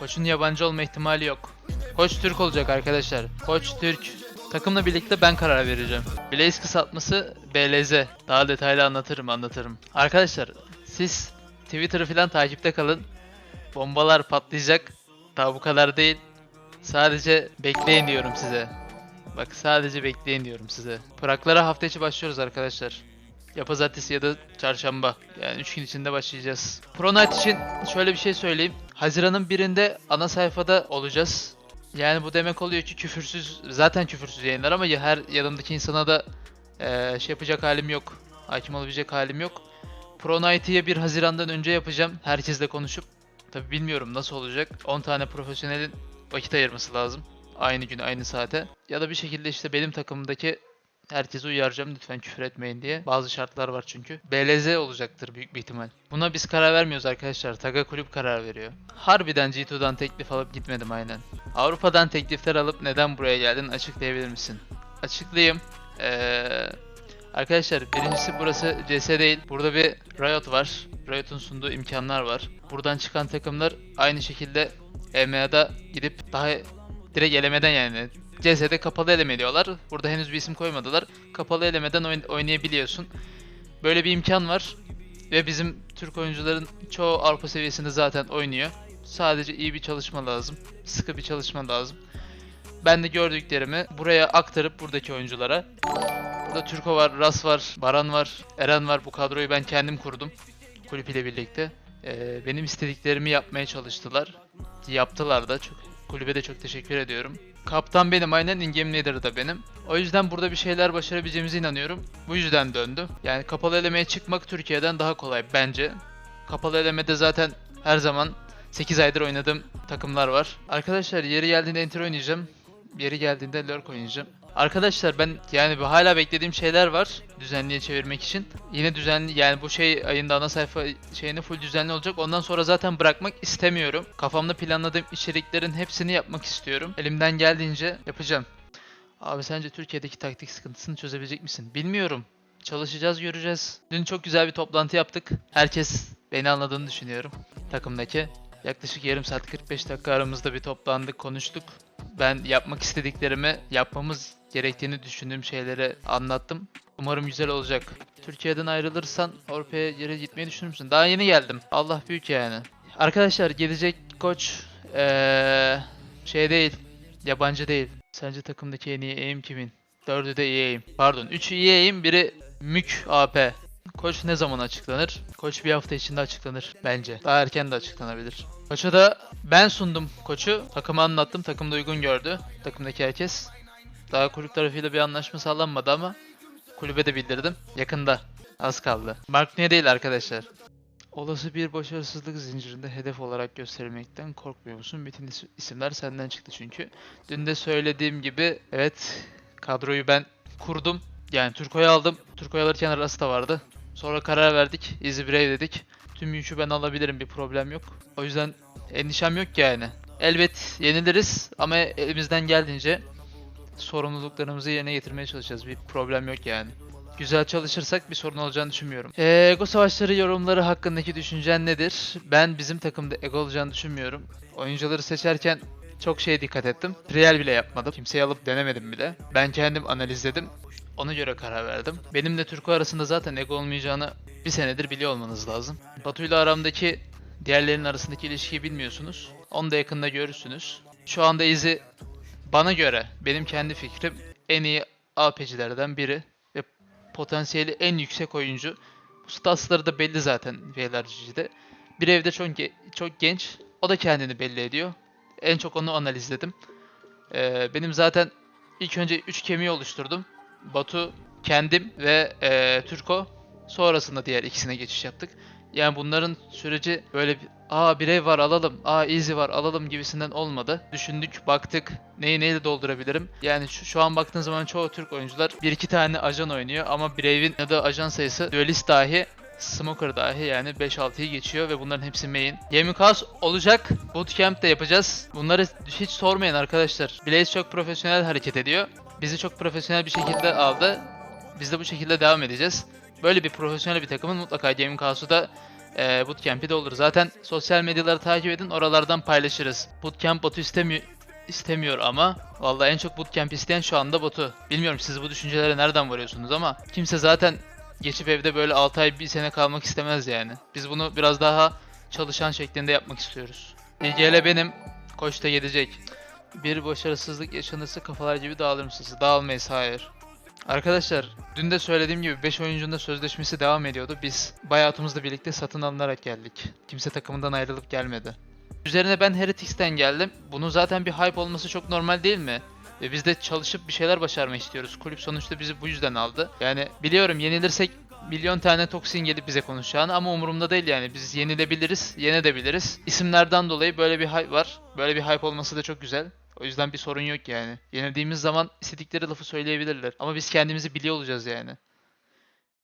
Koç'un yabancı olma ihtimali yok. Koç Türk olacak arkadaşlar. Koç Türk. Takımla birlikte ben karar vereceğim. Blaze kısaltması BLZ. Daha detaylı anlatırım anlatırım. Arkadaşlar siz Twitter'ı falan takipte kalın. Bombalar patlayacak. Daha bu kadar değil. Sadece bekleyin diyorum size. Bak sadece bekleyin diyorum size. Praglara hafta içi başlıyoruz arkadaşlar. Ya pazartesi ya da çarşamba. Yani 3 gün içinde başlayacağız. Pro Night için şöyle bir şey söyleyeyim. Haziran'ın birinde ana sayfada olacağız. Yani bu demek oluyor ki küfürsüz, zaten küfürsüz yayınlar ama ya her yanımdaki insana da eee, şey yapacak halim yok. Hakim olabilecek halim yok. Pro Night'ı 1 Haziran'dan önce yapacağım. Herkesle konuşup. Tabi bilmiyorum nasıl olacak. 10 tane profesyonelin vakit ayırması lazım. Aynı gün aynı saate. Ya da bir şekilde işte benim takımımdaki herkesi uyaracağım lütfen küfür etmeyin diye. Bazı şartlar var çünkü. BLZ olacaktır büyük bir ihtimal. Buna biz karar vermiyoruz arkadaşlar. Taga kulüp karar veriyor. Harbiden G2'dan teklif alıp gitmedim aynen. Avrupa'dan teklifler alıp neden buraya geldin açıklayabilir misin? Açıklayayım. Ee, arkadaşlar birincisi burası CS değil. Burada bir Riot var. Riot'un sunduğu imkanlar var. Buradan çıkan takımlar aynı şekilde EMEA'da gidip daha direkt elemeden yani CS'de kapalı eleme diyorlar. Burada henüz bir isim koymadılar. Kapalı elemeden oyn- oynayabiliyorsun. Böyle bir imkan var. Ve bizim Türk oyuncuların çoğu Avrupa seviyesinde zaten oynuyor. Sadece iyi bir çalışma lazım. Sıkı bir çalışma lazım. Ben de gördüklerimi buraya aktarıp buradaki oyunculara. Burada Türko var, Ras var, Baran var, Eren var. Bu kadroyu ben kendim kurdum. Kulüp ile birlikte. Ee, benim istediklerimi yapmaya çalıştılar. Yaptılar da. Çok, kulübe de çok teşekkür ediyorum. Kaptan benim aynen in-game leader da benim. O yüzden burada bir şeyler başarabileceğimize inanıyorum. Bu yüzden döndüm. Yani kapalı elemeye çıkmak Türkiye'den daha kolay bence. Kapalı elemede zaten her zaman 8 aydır oynadığım takımlar var. Arkadaşlar yeri geldiğinde enter oynayacağım. Yeri geldiğinde lurk oynayacağım. Arkadaşlar ben yani hala beklediğim şeyler var düzenliye çevirmek için. Yine düzenli yani bu şey ayında ana sayfa şeyini full düzenli olacak. Ondan sonra zaten bırakmak istemiyorum. Kafamda planladığım içeriklerin hepsini yapmak istiyorum. Elimden geldiğince yapacağım. Abi sence Türkiye'deki taktik sıkıntısını çözebilecek misin? Bilmiyorum. Çalışacağız, göreceğiz. Dün çok güzel bir toplantı yaptık. Herkes beni anladığını düşünüyorum takımdaki. Yaklaşık yarım saat 45 dakika aramızda bir toplandık, konuştuk. Ben yapmak istediklerimi, yapmamız gerektiğini düşündüğüm şeyleri anlattım. Umarım güzel olacak. Türkiye'den ayrılırsan Avrupa'ya geri gitmeyi düşünür müsün? Daha yeni geldim. Allah büyük yani. Arkadaşlar gelecek koç eee şey değil, yabancı değil. Sence takımdaki en iyi aim kimin? Dördü de iyi aim. Pardon, üçü iyi aim, biri mük AP. Koç ne zaman açıklanır? Koç bir hafta içinde açıklanır bence. Daha erken de açıklanabilir. Koça da ben sundum koçu. Takıma anlattım. Takım da uygun gördü. Takımdaki herkes. Daha kulüp tarafıyla bir anlaşma sağlanmadı ama kulübe de bildirdim. Yakında. Az kaldı. Mark niye değil arkadaşlar? Olası bir başarısızlık zincirinde hedef olarak gösterilmekten korkmuyor musun? Bütün is- isimler senden çıktı çünkü. Dün de söylediğim gibi evet kadroyu ben kurdum. Yani Turko'yu aldım. Turko'yu alırken Rasta vardı. Sonra karar verdik. Easy Brave dedik. Tüm yükü ben alabilirim bir problem yok. O yüzden endişem yok yani. Elbet yeniliriz ama elimizden geldiğince sorumluluklarımızı yerine getirmeye çalışacağız. Bir problem yok yani. Güzel çalışırsak bir sorun olacağını düşünmüyorum. Ee, ego savaşları yorumları hakkındaki düşüncen nedir? Ben bizim takımda ego olacağını düşünmüyorum. Oyuncuları seçerken çok şeye dikkat ettim. Real bile yapmadım. Kimseyi alıp denemedim bile. Ben kendim analizledim. Ona göre karar verdim. Benimle Türko arasında zaten ego olmayacağını bir senedir biliyor olmanız lazım. Batu ile aramdaki diğerlerinin arasındaki ilişkiyi bilmiyorsunuz. Onu da yakında görürsünüz. Şu anda Izzy bana göre benim kendi fikrim en iyi AP'cilerden biri ve potansiyeli en yüksek oyuncu. Bu statsları da belli zaten VLRG'de. Bir evde çok, ge- çok genç. O da kendini belli ediyor. En çok onu analizledim. Ee, benim zaten ilk önce 3 kemiği oluşturdum. Batu, kendim ve eee Türko. Sonrasında diğer ikisine geçiş yaptık. Yani bunların süreci böyle bir aa bir ev var alalım, aa easy var alalım gibisinden olmadı. Düşündük, baktık neyi neyle doldurabilirim. Yani şu, şu an baktığın zaman çoğu Türk oyuncular bir iki tane ajan oynuyor ama Brave'in ya da ajan sayısı duelist dahi Smoker dahi yani 5-6'yı geçiyor ve bunların hepsi main. Gaming House olacak. Bootcamp de yapacağız. Bunları hiç sormayın arkadaşlar. Blaze çok profesyonel hareket ediyor. Bizi çok profesyonel bir şekilde aldı. Biz de bu şekilde devam edeceğiz. Böyle bir profesyonel bir takımın mutlaka Gaming House'u da e, bootcamp'i de olur. Zaten sosyal medyaları takip edin oralardan paylaşırız. Bootcamp botu istemiyor istemiyor ama vallahi en çok bootcamp isteyen şu anda botu. Bilmiyorum siz bu düşüncelere nereden varıyorsunuz ama kimse zaten geçip evde böyle 6 ay bir sene kalmak istemez yani. Biz bunu biraz daha çalışan şeklinde yapmak istiyoruz. İlgili benim koç da gidecek. Bir başarısızlık yaşanırsa kafalar gibi dağılır mısınız? Dağılmayız hayır. Arkadaşlar dün de söylediğim gibi 5 oyuncunun da sözleşmesi devam ediyordu. Biz bayatımızla birlikte satın alınarak geldik. Kimse takımından ayrılıp gelmedi. Üzerine ben Heretics'ten geldim. Bunun zaten bir hype olması çok normal değil mi? Ve biz de çalışıp bir şeyler başarmak istiyoruz. Kulüp sonuçta bizi bu yüzden aldı. Yani biliyorum yenilirsek milyon tane toksin gelip bize konuşacağını ama umurumda değil yani. Biz yenilebiliriz, yenebiliriz. İsimlerden dolayı böyle bir hype var. Böyle bir hype olması da çok güzel. O yüzden bir sorun yok yani. Yenildiğimiz zaman istedikleri lafı söyleyebilirler. Ama biz kendimizi biliyor olacağız yani.